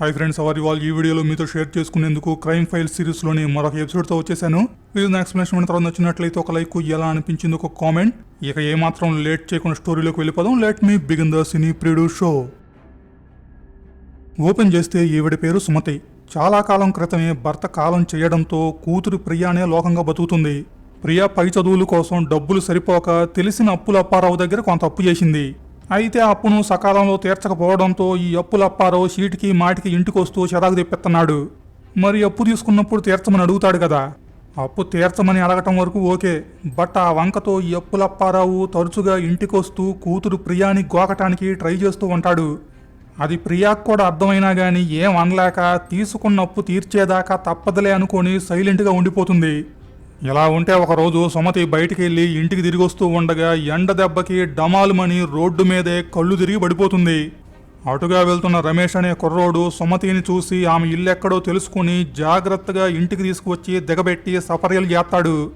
Hi friends hour ఇవాళ ఈ వీడియోలో మీతో షేర్ చేసుకునేందుకు క్రైమ్ ఫైల్ సిరీస్లోని మరొక ఎపిసోడ్తో వచ్చేసాను. వీడియో నా ఎక్స్ప్లెనేషన్ తర్వాత నచ్చినట్లయితే ఒక లైక్ ఎలా అనిపించింది ఒక కామెంట్ ఇక ఏమాత్రం లేట్ చేయకుండా స్టోరీలోకి వెళ్ళిపోదాం. లెట్ మీ బిగిన్ ద సినీ ప్రిడు షో ఓపెన్ చేస్తే ఈవిడ పేరు సుమతి. చాలా కాలం క్రితమే భర్త కాలం చేయడంతో కూతురు ప్రియానే లోకంగా బతుకుతుంది. ప్రియా పై చదువుల కోసం డబ్బులు సరిపోక తెలిసిన అప్పుల అప్పారావు దగ్గర కొంత అప్పు చేసింది. అయితే అప్పును సకాలంలో తీర్చకపోవడంతో ఈ అప్పుల అప్పారావు మాటికి ఇంటికొస్తూ చిరాకు తెప్పిస్తున్నాడు మరి అప్పు తీసుకున్నప్పుడు తీర్చమని అడుగుతాడు కదా. అప్పు తీర్చమని అడగటం వరకు ఓకే బట్ ఆ వంకతో ఈ అప్పులప్పారావు తరచుగా ఇంటికొస్తూ కూతురు ప్రియాని గోకటానికి ట్రై చేస్తూ ఉంటాడు. అది ప్రియాకు కూడా అర్థమైనా కానీ ఏం అనలేక తీసుకున్న అప్పు తీర్చేదాకా తప్పదులే అనుకొని సైలెంట్గా ఉండిపోతుంది. ఇలా ఉంటే ఒకరోజు సుమతి బయటికి వెళ్ళి ఇంటికి తిరిగి వస్తూ ఉండగా ఎండ దెబ్బకి డమాలుమని రోడ్డు మీదే కళ్ళు తిరిగి పడిపోతుంది. అటుగా వెళ్తున్న రమేష్ అనే కుర్రోడు సుమతిని చూసి ఆమె ఇల్లెక్కడో తెలుసుకుని జాగ్రత్తగా ఇంటికి తీసుకువచ్చి దిగబెట్టి సఫర్యలు చేస్తాడు.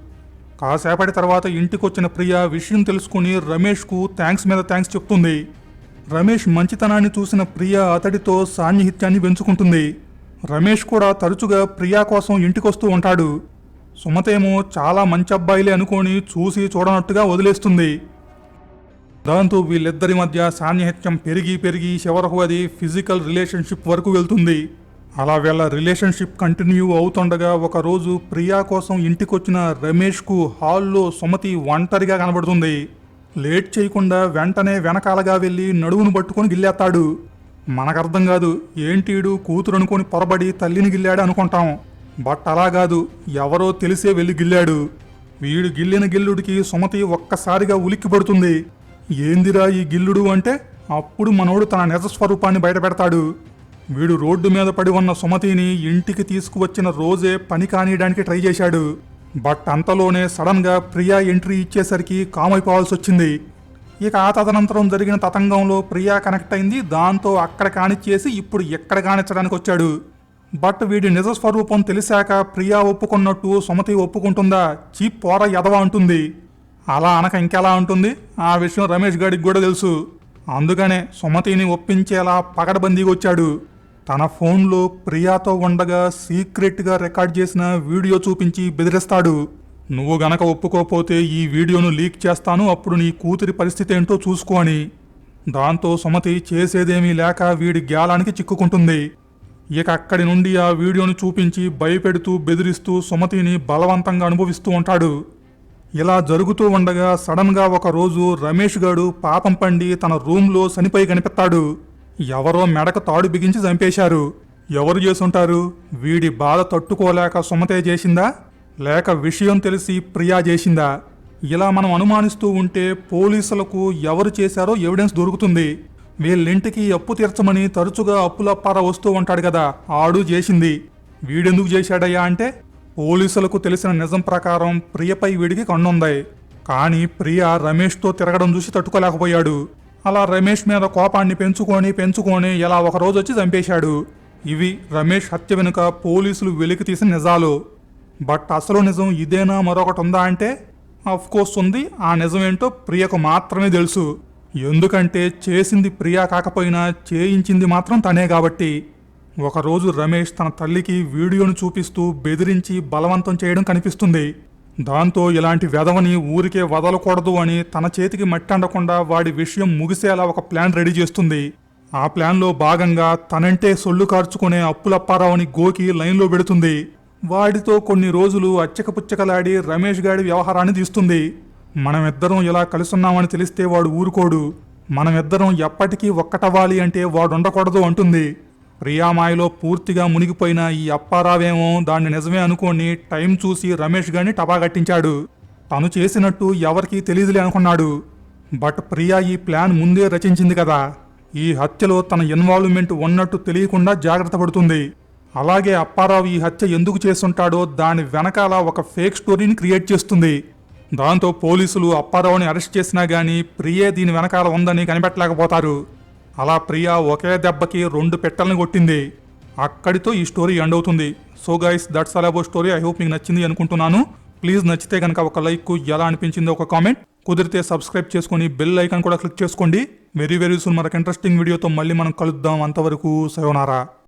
కాసేపటి తర్వాత ఇంటికొచ్చిన ప్రియ విషయం తెలుసుకుని రమేష్కు థ్యాంక్స్ మీద థ్యాంక్స్ చెప్తుంది. రమేష్ మంచితనాన్ని చూసిన ప్రియ అతడితో సాన్నిహిత్యాన్ని పెంచుకుంటుంది. రమేష్ కూడా తరచుగా ప్రియా కోసం ఇంటికొస్తూ ఉంటాడు. సుమతేమో చాలా మంచి అబ్బాయిలే అనుకొని చూసి చూడనట్టుగా వదిలేస్తుంది. దాంతో వీళ్ళిద్దరి మధ్య సాన్నిహిత్యం పెరిగి పెరిగి చివరకు అది ఫిజికల్ రిలేషన్షిప్ వరకు వెళ్తుంది. అలా వీళ్ళ రిలేషన్షిప్ కంటిన్యూ అవుతుండగా ఒకరోజు ప్రియా కోసం ఇంటికొచ్చిన రమేష్కు హాల్లో సుమతి ఒంటరిగా కనబడుతుంది. లేట్ చేయకుండా వెంటనే వెనకాలగా వెళ్ళి నడువును పట్టుకొని గిల్లేస్తాడు. మనకర్థం కాదు ఏంటీడు కూతురు అనుకొని పొరబడి తల్లిని గిల్లాడు అనుకుంటాం. బట్ అలా కాదు ఎవరో తెలిసే వెళ్ళి గిల్లాడు. వీడు గిల్లిన గిల్లుడికి సుమతి ఒక్కసారిగా ఉలిక్కిపడుతుంది ఏందిరా ఈ గిల్లుడు అంటే? అప్పుడు మనోడు తన నిజ స్వరూపాన్ని బయటపెడతాడు. వీడు రోడ్డు మీద పడి ఉన్న సుమతిని ఇంటికి తీసుకువచ్చిన రోజే పని కానియడానికి ట్రై చేశాడు. బట్ అంతలోనే సడన్గా ప్రియా ఎంట్రీ ఇచ్చేసరికి కామైపోవాల్సి వచ్చింది ఇక ఆ తదనంతరం జరిగిన తతంగంలో ప్రియా కనెక్ట్ అయింది దాంతో అక్కడ కానిచ్చేసి ఇప్పుడు ఎక్కడ కానిచ్చడానికి వచ్చాడు బట్ వీడి నిజ స్వరూపం తెలిసాక ప్రియా ఒప్పుకున్నట్టు సుమతి ఒప్పుకుంటుందా? చీ పోర ఎదవ అంటుంది. అలా అనక ఇంకెలా ఉంటుంది? ఆ విషయం రమేష్ గారికి కూడా తెలుసు. అందుకనే సుమతిని ఒప్పించేలా పగడబందీగా వచ్చాడు. తన ఫోన్లో ప్రియాతో ఉండగా సీక్రెట్గా రికార్డ్ చేసిన వీడియో చూపించి బెదిరిస్తాడు. నువ్వు గనక ఒప్పుకోపోతే ఈ వీడియోను లీక్ చేస్తాను అప్పుడు నీ కూతురి పరిస్థితి ఏంటో చూసుకో అని. దాంతో సుమతి చేసేదేమీ లేక వీడి గ్యాలానికి చిక్కుకుంటుంది. ఇక అక్కడి నుండి ఆ వీడియోను చూపించి భయపెడుతూ బెదిరిస్తూ సుమతిని బలవంతంగా అనుభవిస్తూ ఉంటాడు. ఇలా జరుగుతూ ఉండగా సడన్గా ఒకరోజు రమేష్ గాడు పాపం పండి తన రూమ్లో చనిపోయి కనిపెత్తాడు. ఎవరో మెడక తాడు బిగించి చంపేశారు. ఎవరు చేసుంటారు వీడి బాధ తట్టుకోలేక సుమతే చేసిందా? లేక విషయం తెలిసి ప్రియా చేసిందా? ఇలా మనం అనుమానిస్తూ ఉంటే పోలీసులకు ఎవరు చేశారో ఎవిడెన్స్ దొరుకుతుంది. వీళ్ళింటికి అప్పు తీర్చమని తరచుగా అప్పులప్పార వస్తూ ఉంటాడు కదా ఆడు చేసింది. వీడెందుకు చేశాడయ్యా అంటే పోలీసులకు తెలిసిన నిజం ప్రకారం ప్రియపై వీడికి కన్నుంది కానీ ప్రియ రమేష్తో తిరగడం చూసి తట్టుకోలేకపోయాడు. అలా రమేష్ మీద కోపాన్ని పెంచుకొని పెంచుకొని ఇలా ఒకరోజు వచ్చి చంపేశాడు. ఇవి రమేష్ హత్య వెనుక పోలీసులు వెలికి తీసిన నిజాలు. బట్ అసలు నిజం ఇదేనా మరొకటి ఉందా అంటే అఫ్ కోర్స్ ఉంది. ఆ నిజమేంటో ప్రియకు మాత్రమే తెలుసు. ఎందుకంటే చేసింది ప్రియా కాకపోయినా చేయించింది మాత్రం తనే కాబట్టి. ఒకరోజు రమేష్ తన తల్లికి వీడియోను చూపిస్తూ బెదిరించి బలవంతం చేయడం కనిపిస్తుంది. దాంతో ఇలాంటి వెధవని ఊరికే వదలకూడదు అని తన చేతికి మట్టి అండకుండా వాడి విషయం ముగిసేలా ఒక ప్లాన్ రెడీ చేస్తుంది. ఆ ప్లాన్లో భాగంగా తనంటే సొల్లు కార్చుకునే అప్పులప్పారావుని గోకి లైన్లో పెడుతుంది. వాడితో కొన్ని రోజులు అచ్చకపుచ్చకలాడి రమేష్ గాడి వ్యవహారాన్ని తీస్తుంది. మనమిద్దరం ఇలా కలుసున్నామని తెలిస్తే వాడు ఊరుకోడు. మనమిద్దరం ఎప్పటికీ ఒక్కటవ్వాలి అంటే వాడుండకూడదు అంటుంది. రియామాయలో పూర్తిగా మునిగిపోయిన ఈ అప్పారావేమో దాన్ని నిజమే అనుకోని టైం చూసి రమేష్ గారిని టపాగట్టించాడు తను చేసినట్టు ఎవరికీ తెలియదులే అనుకున్నాడు. బట్ ప్రియా ఈ ప్లాన్ ముందే రచించింది కదా. ఈ హత్యలో తన ఇన్వాల్వ్మెంట్ ఉన్నట్టు తెలియకుండా జాగ్రత్త పడుతుంది. అలాగే అప్పారావు ఈ హత్య ఎందుకు చేస్తుంటాడో దాని వెనకాల ఒక ఫేక్ స్టోరీని క్రియేట్ చేస్తుంది. దాంతో పోలీసులు అప్పారావుని అరెస్ట్ చేసినా గానీ ప్రియే దీని వెనకాల ఉందని కనిపెట్టలేకపోతారు. అలా ప్రియా ఒకే దెబ్బకి రెండు పెట్టెలను కొట్టింది. అక్కడితో ఈ స్టోరీ ఎండ్ అవుతుంది. So guys that's all about story. I hope మీకు నచ్చింది అనుకుంటున్నాను. ప్లీజ్ నచ్చితే కనుక ఒక లైక్ ఎలా అనిపించిందో ఒక కామెంట్. కుదిరితే సబ్స్క్రైబ్ చేసుకొని బెల్ ఐకాన్ కూడా క్లిక్ చేసుకోండి. Very very soon. మనకు ఇంట్రెస్టింగ్ వీడియోతో మళ్ళీ మనం కలుద్దాం. అంతవరకు సయోనారా.